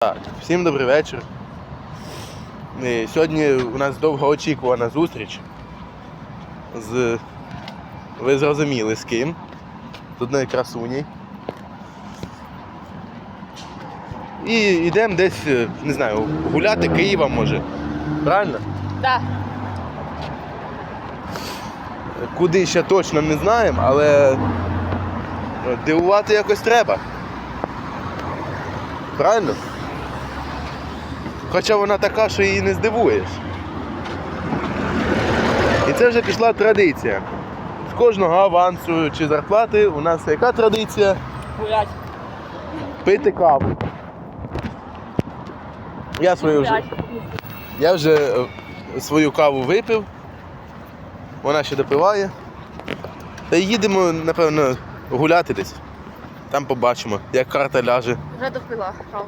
Так, всім добрий вечір. І Сьогодні у нас довгоочікувана зустріч з. Ви зрозуміли з ким. З одної красуні. І йдемо десь, е, не знаю, гуляти Києвом може. Правильно? Да. Куди ще точно не знаємо, але е, дивувати якось треба. Правильно? Хоча вона така, що її не здивуєш. І це вже пішла традиція. З кожного авансу чи зарплати у нас яка традиція? Гулять. Пити каву. Я свою вже, я вже е, свою каву випив. Вона ще допиває. Та їдемо, напевно, гуляти десь. Там побачимо, як карта ляже. Вже допила каву.